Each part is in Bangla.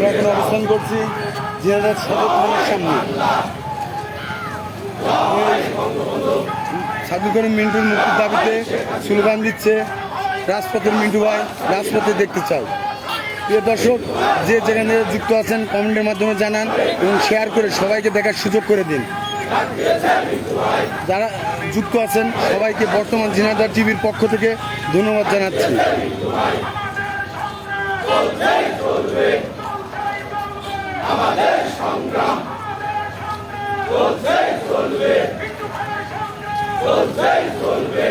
আমরা এখন অবস্থান করছি জিয়াদার সদর থানার সামনে। সাধু করিম মিন্টুর মুক্তির দাবিতে স্লোগান দিচ্ছে, রাজপথের মিন্টু ভাই, রাজপথে দেখতে চাই প্রিয় দর্শক, যে যেখানে যুক্ত আছেন, কমেন্টের মাধ্যমে জানান এবং শেয়ার করে সবাইকে দেখার সুযোগ করে দিন। যারা যুক্ত আছেন, সবাইকে বর্তমান জিনাদার টিভির পক্ষ থেকে ধন্যবাদ জানাচ্ছি। আমাদের সংগ্রাম চলছে চলবে চলছে চলবে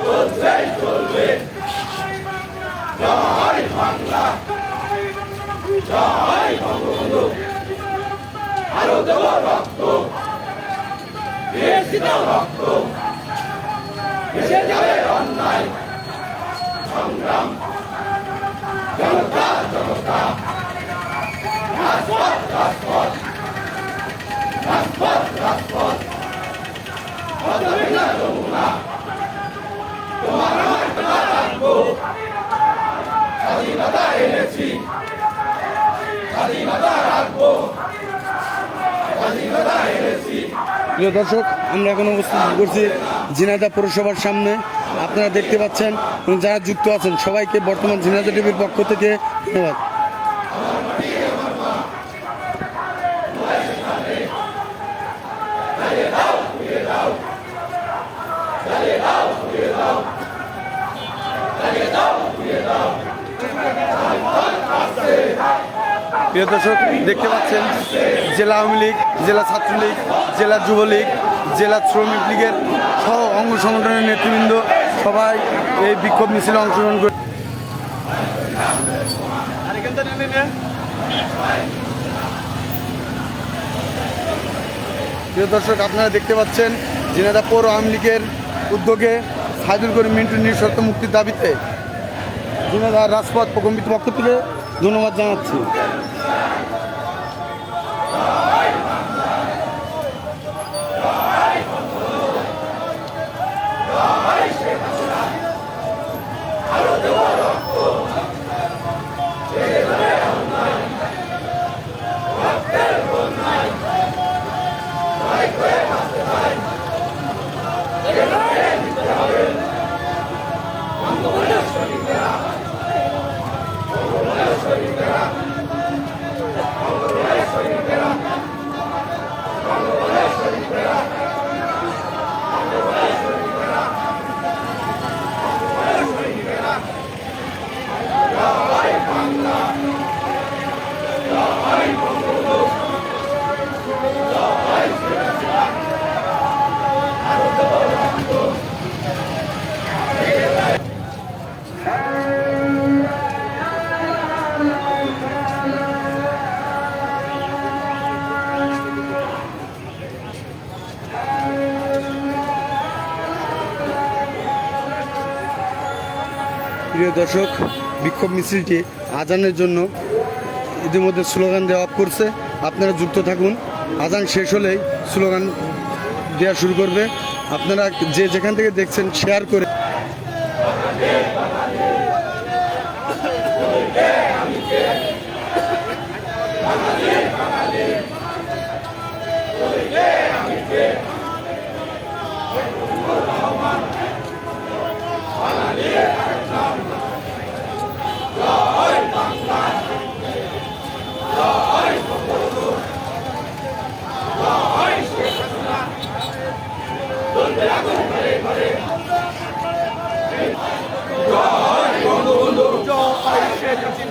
চলছে চলবে জয় বাংলা জয় বঙ্গবন্ধু আরও দেব রক্ত দিয়েছি রক্ত এসে যাবে অন্যায় সংগ্রাম প্রিয় দর্শক, আমরা এখন অবস্থান করছি ঝিনাইদা পৌরসভার সামনে। আপনারা দেখতে পাচ্ছেন যারা যুক্ত আছেন, সবাইকে বর্তমান ঝিনাইদা টিভির পক্ষ থেকে ধন্যবাদ। প্রিয় দর্শক, দেখতে পাচ্ছেন, জেলা আওয়ামী লীগ, জেলা ছাত্রলীগ, জেলা যুবলীগ, জেলা শ্রমিক লীগের সহ অঙ্গ সংগঠনের নেতৃবৃন্দ সবাই এই বিক্ষোভ মিছিলে অংশগ্রহণ করে প্রিয় দর্শক, আপনারা দেখতে পাচ্ছেন জিনাদা পৌর আওয়ামী লীগের উদ্যোগে সাইদুল করিম মিন্টুর নিঃশর্ত মুক্তির দাবিতে জিনাদা রাজপথ প্রকম্পিত পক্ষ থেকে ধন্যবাদ জানাচ্ছি। প্রিয় দর্শক, বিক্ষোভ মিছিলটি আজানের জন্য ইতিমধ্যে স্লোগান দেওয়া করছে। আপনারা যুক্ত থাকুন। আজান শেষ হলেই স্লোগান দেওয়া শুরু করবে। আপনারা যে যেখান থেকে দেখছেন শেয়ার করে action!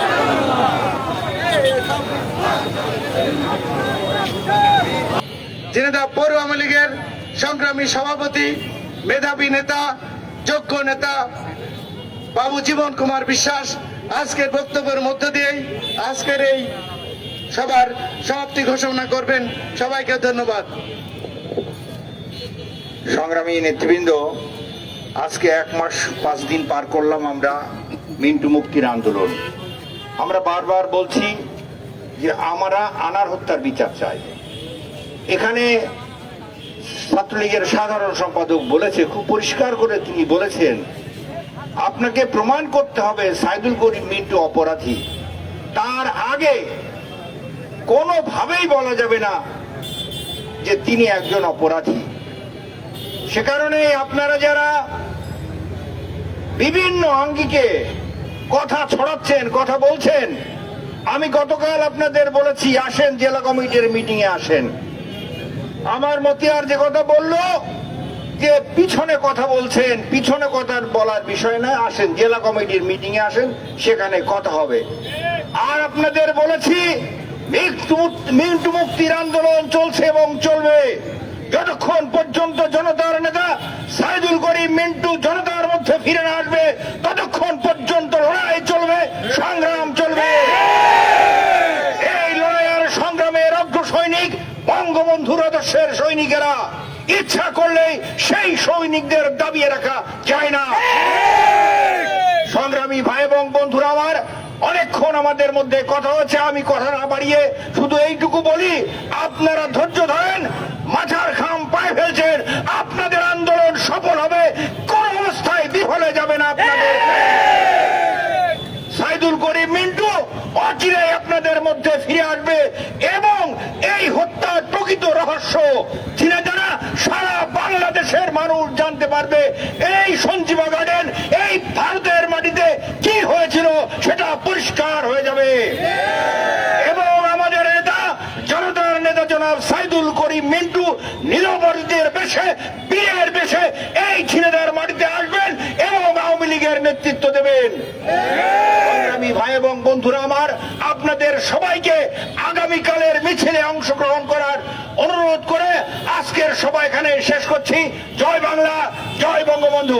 ঝিনাইদহ পৌর আওয়ামী লীগের সংগ্রামী সভাপতি, মেধাবী নেতা, যোগ্য নেতা বাবু জীবন কুমার বিশ্বাস আজকের বক্তব্যের মধ্য দিয়েই আজকের এই সবার সমাপ্তি ঘোষণা করবেন। সবাইকে ধন্যবাদ। সংগ্রামী নেতৃবৃন্দ, আজকে এক মাস পাঁচ দিন পার করলাম আমরা মিন্টু মুক্তির আন্দোলন। আমরা বারবার বলছি যে আমরা আনার হত্যার বিচার চাই। এখানে ছাত্রলীগের সাধারণ সম্পাদক বলেছে, খুব পরিষ্কার করে তিনি বলেছেন, আপনাকে প্রমাণ করতে হবে সাইদুল করিম মিন্টু অপরাধী। তার আগে কোনোভাবেই বলা যাবে না যে তিনি একজন অপরাধী। সে কারণে আপনারা যারা বিভিন্ন আঙ্গিকে কথা ছড়াচ্ছেন, কথা বলছেন আমি গতকাল আপনাদের বলেছি, আসেন, জেলা কমিটির মিটিং এ আসেন। আমার মতিয়ার যে কথা বলল, যে পিছনে কথা বলছেন, পিছনে কথা বলার বিষয় না আসেন, জেলা কমিটির মিটিং এ আসেন, সেখানে কথা হবে। আর আপনাদের বলেছি মৃত্যু মুক্তির আন্দোলন চলছে এবং চলবে। যতক্ষণ পর্যন্ত জনতার নেতা সাইদুল করিম মিন্টু জনতার মধ্যে ফিরে না আসবে, ততক্ষণ পর্যন্ত লড়াই চলবে, সংগ্রাম চলবে। আদর্শের সৈনিকেরা ইচ্ছা করলে সেই সৈনিকদের দাবিয়ে রাখা যায় না। সংগ্রামী ভাই এবং বন্ধুরা আমার, অনেকক্ষণ আমাদের মধ্যে কথা হচ্ছে আমি কথা না বাড়িয়ে শুধু এইটুকু বলি, আপনারা ধৈর্য ধরেন, মাথার খাম পায়ে ফেলছেন আপনাদের আন্দোলন সফল হবে কোন অবস্থায় বিফলে যাবে না আপনাদের সাইদুল করিম মিন্টু অচিরে আপনাদের মধ্যে ফিরে আসবে এবং এই হত্যার রহস্য চিনে যারা সারা বাংলাদেশের মানুষ জানতে পারবে এই সঞ্জীবা গার্ডেন, এই ভারতের মাটিতে কি হয়েছিল সেটা পরিষ্কার হয়ে যাবে। এবং আমাদের নেতা, জনতার নেতা জনাব সাইদুল করিম মিন্টু নিরবরীদের বেশে বিয়ের বেশে এই ছিনেদার মাটিতে আসবেন এবং আওয়ামী লীগের নেতৃত্ব দেবেন। সংগ্রামী ভাই এবং বন্ধুরা আমার, আপনাদের সবাইকে আগামীকালের মিছিলে অংশগ্রহণ করার অনুরোধ করে আজকের সবাই এখানে শেষ করছি। জয় বাংলা জয় বঙ্গবন্ধু।